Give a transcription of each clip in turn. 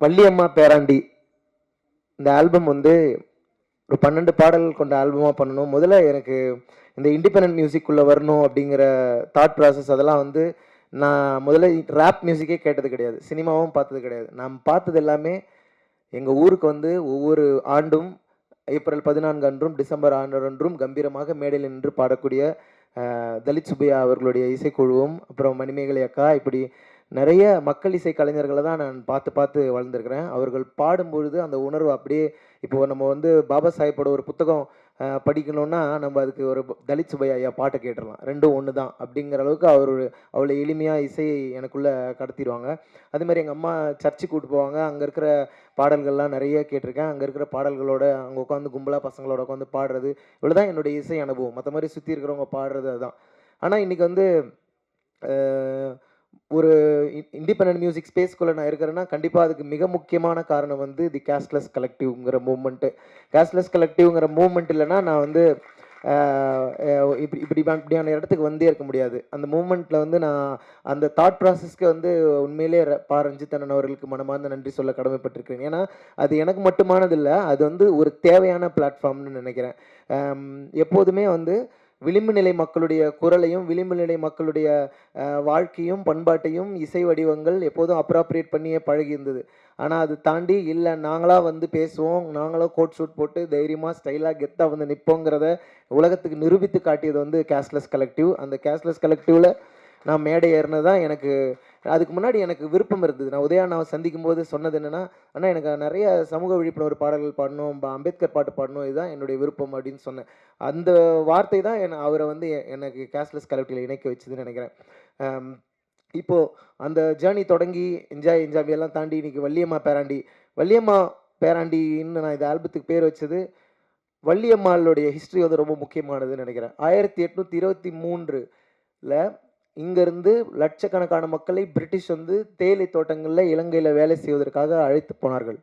வள்ளியம்மா பேராண்டி. இந்த ஆல்பம் வந்து ஒரு பன்னெண்டு பாடல்கள் கொண்ட ஆல்பமாக பண்ணணும். முதல்ல எனக்கு இந்த இண்டிபெண்ட் மியூசிக்குள்ளே வரணும் அப்படிங்கிற தாட் ப்ராசஸ் அதெல்லாம் வந்து நான் முதல்ல ரேப் மியூசிக்கே கேட்டது கிடையாது. சினிமாவும் பார்த்தது கிடையாது. நான் பார்த்தது எல்லாமே எங்கள் ஊருக்கு வந்து ஒவ்வொரு ஆண்டும் ஏப்ரல் பதினான்கு அன்றும் டிசம்பர் ஆண்டு அன்றும் கம்பீரமாக மேடையில் நின்று பாடக்கூடிய தலித் சுப்பையா அவர்களுடைய இசைக்குழுவும் அப்புறம் மணிமேகலை அக்கா இப்படி நிறைய மக்கள் இசை கலைஞர்களை தான் நான் பார்த்து பார்த்து வளர்ந்துருக்கிறேன். அவர்கள் பாடும்பொழுது அந்த உணர்வு அப்படியே இப்போ நம்ம வந்து பாபா சாஹிப்போட ஒரு புத்தகம் படிக்கணும்னா நம்ம அதுக்கு ஒரு தலித் சுப்பையா ஐயா பாட்டை கேட்டுடலாம். ரெண்டும் ஒன்று தான் அப்படிங்கிற அளவுக்கு அவர் ஒரு அவ்வளோ எளிமையாக இசையை எனக்குள்ளே கடத்திடுவாங்க. அதுமாதிரி எங்கள் அம்மா சர்ச்சுக்கு கூப்பிட்டு போவாங்க. அங்கே இருக்கிற பாடல்கள்லாம் நிறைய கேட்டிருக்கேன். அங்கே இருக்கிற பாடல்களோட அங்கே உட்காந்து கும்பலாக பசங்களோட உட்காந்து பாடுறது இவ்வளோ தான் என்னுடைய இசை அனுபவம். மற்ற மாதிரி சுற்றி இருக்கிறவங்க பாடுறது அதுதான். ஆனால் இன்றைக்கி வந்து ஒரு இண்டிபெண்ட் மியூசிக் ஸ்பேஸ்க்குள்ளே நான் இருக்கிறேன்னா கண்டிப்பாக அதுக்கு மிக முக்கியமான காரணம் வந்து தி கேஷ்லெஸ் கலெக்டிவ்ங்கிற மூமெண்ட்டு கேஷ்லெஸ் கலெக்டிவ்ங்கிற மூமெண்ட் இல்லைன்னா நான் வந்து இப்படி இப்படி இப்படியான இடத்துக்கு வந்தே இருக்க முடியாது. அந்த மூமெண்ட்டில் வந்து நான் அந்த தாட் ப்ராசஸ்க்கு வந்து உண்மையிலே ர- பா ரஞ்சித்தனன் அவர்களுக்கு மனமார்ந்த நன்றி சொல்ல கடமைப்பட்டிருக்கிறேன். ஏன்னா அது எனக்கு மட்டுமானது இல்லை அது வந்து ஒரு தேவையான பிளாட்ஃபார்ம்னு நினைக்கிறேன். எப்போதுமே வந்து விளிம்பு நிலை மக்களுடைய குரலையும் விளிம்பு நிலை மக்களுடைய வாழ்க்கையும் பண்பாட்டையும் இசை வடிவங்கள் எப்போதும் அப்ராப்ரியேட் பண்ணியே பழகி இருந்தது ஆனால் அது தாண்டி இல்லை நாங்களாக வந்து பேசுவோம் நாங்களாக கோட் ஷூட் போட்டு தைரியமாக ஸ்டைலாக கெத்தாக வந்து நிற்போங்கிறத உலகத்துக்கு நிரூபித்து காட்டியது வந்து கேஷ்லெஸ் கலெக்டிவ் அந்த கேஷ்லெஸ் கலெக்டிவில் நான் மேடை ஏறினது தான் எனக்கு அதுக்கு முன்னாடி எனக்கு விருப்பம் இருந்தது. நான் உதயாண்ணாவை சந்திக்கும் போது சொன்னது என்னென்னா ஆனால் எனக்கு நிறைய சமூக விழிப்புணர்வு பாடல்கள் பாடணும் ப- அம்பேத்கர் பாட்டு பாடணும் இதுதான் என்னுடைய விருப்பம் அப்படின்னு சொன்னேன். அந்த வார்த்தை தான் என் அவரை வந்து எனக்கு கேஷ்லெஸ் கலெக்டில் இணைக்க வச்சதுன்னு நினைக்கிறேன். இப்போது அந்த ஜேர்னி தொடங்கி என்ஜாய் என்ஜாய் எல்லாம் தாண்டி இன்றைக்கி வள்ளியம்மா பேராண்டி. வள்ளியம்மா பேராண்டின்னு நான் இந்த ஆல்பத்துக்கு பேர் வச்சது வள்ளியம்மாளுடைய ஹிஸ்ட்ரி வந்து ரொம்ப முக்கியமானதுன்னு நினைக்கிறேன். ஆயிரத்தி எட்நூற்றி இருபத்தி மூன்றில் இங்கேருந்து லட்சக்கணக்கான மக்களை பிரிட்டிஷ் வந்து தேயிலை தோட்டங்களில் இலங்கையில் வேலை செய்வதற்காக அழைத்து போனார்கள்.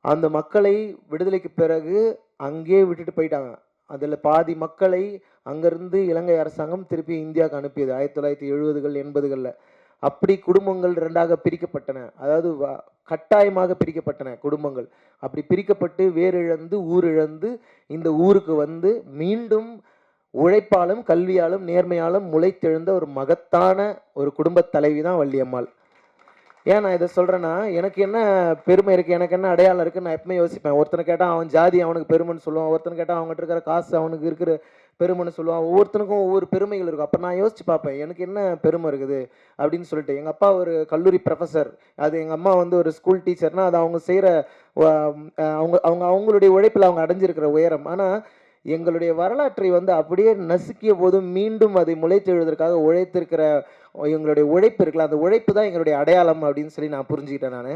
அந்த மக்களை விடுதலைக்கு பிறகு அங்கேயே விட்டுட்டு போயிட்டாங்க. அதில் பாதி மக்களை அங்கேருந்து இலங்கை அரசாங்கம் திருப்பி இந்தியாவுக்கு அனுப்பியது ஆயிரத்தி தொள்ளாயிரத்தி எழுபதுகள் எண்பதுகளில். அப்படி குடும்பங்கள் ரெண்டாக பிரிக்கப்பட்டன. அதாவது வ- கட்டாயமாக பிரிக்கப்பட்டன குடும்பங்கள். அப்படி பிரிக்கப்பட்டு வேரிழந்து ஊரிழந்து இந்த ஊருக்கு வந்து மீண்டும் உழைப்பாலும் கல்வியாலும் நேர்மையாலும் முளைத்தெழுந்த ஒரு மகத்தான ஒரு குடும்பத் தலைவி தான் வள்ளியம்மாள். ஏன் நான் இதை சொல்கிறேன்னா எனக்கு என்ன பெருமை இருக்குது எனக்கு என்ன அடையாளம் இருக்குன்னு நான் எப்பவுமே யோசிப்பேன். ஒருத்தனை கேட்டால் அவன் ஜாதி அவனுக்கு பெருமைன்னு சொல்லுவான் ஒருத்தனை கேட்டால் அவங்ககிட்ட இருக்கிற காசு அவனுக்கு இருக்கிற பெருமைன்னு சொல்லுவான். ஒவ்வொருத்தனுக்கும் ஒவ்வொரு பெருமைகள் இருக்கும். அப்போ நான் யோசிச்சு பார்ப்பேன் எனக்கு என்ன பெருமை இருக்குது அப்படின்னு சொல்லிட்டு. எங்கள் அப்பா ஒரு கல்லூரி ப்ரொஃபஸர் அது எங்கள் அம்மா வந்து ஒரு ஸ்கூல் டீச்சர்னால் அது அவங்க செய்கிற அவங்க அவங்க அவங்களுடைய உழைப்பில் அவங்க அடைஞ்சிருக்கிற உயரம். ஆனால் எங்களுடைய வரலாற்றை வந்து அப்படியே நசுக்கிய போதும் மீண்டும் அதை முளைத்தெழுவதற்காக உழைத்திருக்கிற எங்களுடைய உழைப்பு இருக்கலாம் அந்த உழைப்பு தான் எங்களுடைய அடையாளம் அப்படின்னு சொல்லி நான் புரிஞ்சுக்கிட்டேன் நான்.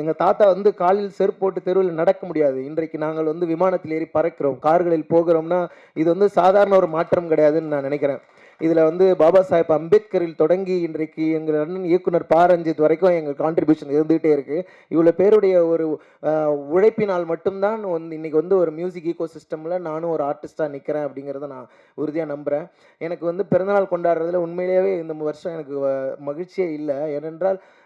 எங்கள் தாத்தா வந்து காலில் செருப்பு போட்டு தெருவில் நடக்க முடியாது. இன்றைக்கு நாங்கள் வந்து விமானத்தில் ஏறி பறக்கிறோம். கார்களில் போகிறோம்னா இது வந்து சாதாரண ஒரு மாற்றம் கிடையாதுன்னு நான் நினைக்கிறேன். இதில் வந்து பாபா சாஹேப் அம்பேத்கரில் தொடங்கி இன்றைக்கு எங்கள் அண்ணன் இயக்குனர் பா ரஞ்சித் வரைக்கும் எங்கள் கான்ட்ரிபியூஷன் இருந்துகிட்டே இருக்குது இவ்வளோ பேருடைய ஒரு உழைப்பினால் மட்டும்தான் வந்து இன்றைக்கி வந்து ஒரு மியூசிக் ஈகோ சிஸ்டமில் நானும் ஒரு ஆர்டிஸ்ட்டாக நிற்கிறேன் அப்படிங்கிறத நான் உறுதியாக நம்புகிறேன் எனக்கு வந்து பிறந்தநாள் கொண்டாடுறதுல உண்மையிலேயே இந்த வருஷம் எனக்கு மகிழ்ச்சியே இல்லை. ஏனென்றால்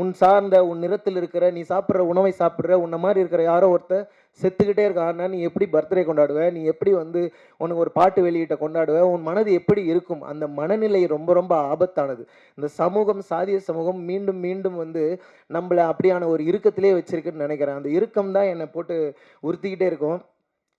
உன் சார்ந்த உன் நிறத்தில் இருக்கிற நீ சாப்பிட்ற உணவை சாப்பிட்ற உன்ன மாதிரி இருக்கிற யாரோ ஒருத்தர் செத்துக்கிட்டே இருக்கான்னா நீ எப்படி பர்த்டே கொண்டாடுவ? நீ எப்படி வந்து உனக்கு ஒரு பாட்டு வெளியிட்ட கொண்டாடுவ? உன் மனது எப்படி இருக்கும்? அந்த மனநிலை ரொம்ப ரொம்ப ஆபத்தானது. இந்த சமூகம் சாதிய சமூகம் மீண்டும் மீண்டும் வந்து நம்மளை அப்படியான ஒரு இறுக்கத்திலே வச்சிருக்குன்னு நினைக்கிறேன். அந்த இறுக்கம் தான் என்னை போட்டு உறுத்திக்கிட்டே இருக்கும்.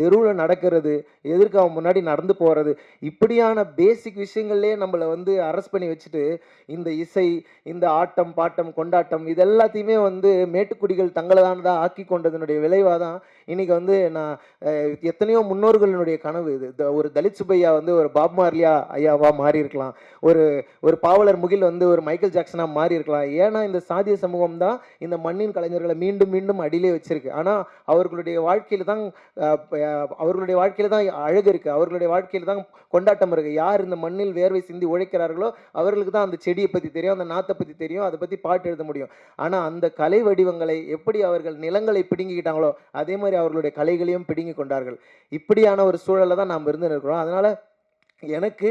தெருவில் நடக்கிறது எதிர்க்க அவன் முன்னாடி நடந்து போகிறது இப்படியான பேசிக் விஷயங்கள்லேயே நம்மளை வந்து அரெஸ்ட் பண்ணி வச்சுட்டு இந்த இசை இந்த ஆட்டம் பாட்டம் கொண்டாட்டம் இது எல்லாத்தையுமே வந்து மேட்டுக்குடிகள் தங்களதானதாக ஆக்கி கொண்டதனுடைய விளைவாக தான் இன்னைக்கு வந்து நான் எத்தனையோ முன்னோர்களினுடைய கனவு இது. த- ஒரு தலித் சுப்பையா வந்து ஒரு பாப் மார்லியா ஐயாவாக மாறி இருக்கலாம் ஒரு ஒரு பாவலர் முகில் வந்து ஒரு மைக்கேல் ஜாக்சனாக மாறி இருக்கலாம் ஏன்னா இந்த சாதிய சமூகம் தான் இந்த மண்ணின் கலைஞர்களை மீண்டும் மீண்டும் அடியிலே வச்சிருக்கு. ஆனால் அவர்களுடைய வாழ்க்கையில் தான் அவர்களுடைய வாழ்க்கையில தான் அழகு இருக்கு. அவர்களுடைய வாழ்க்கையில தான் கொண்டாட்டம் இருக்கு. யார் இந்த மண்ணில் வேர்வை சிந்தி உழைக்கிறார்களோ அவர்களுக்கு தான் அந்த செடியை பத்தி தெரியும் அந்த நாத்தை பத்தி தெரியும் அதை பத்தி பாட்டு எழுத முடியும். ஆனா அந்த கலை வடிவங்களை எப்படி அவர்கள் நிலங்களை பிடுங்கிக்கிட்டாங்களோ அதே மாதிரி அவர்களுடைய கலைகளையும் பிடுங்கி கொண்டார்கள். இப்படியான ஒரு சூழலை தான் நாம் இருந்து இருக்கிறோம். அதனால எனக்கு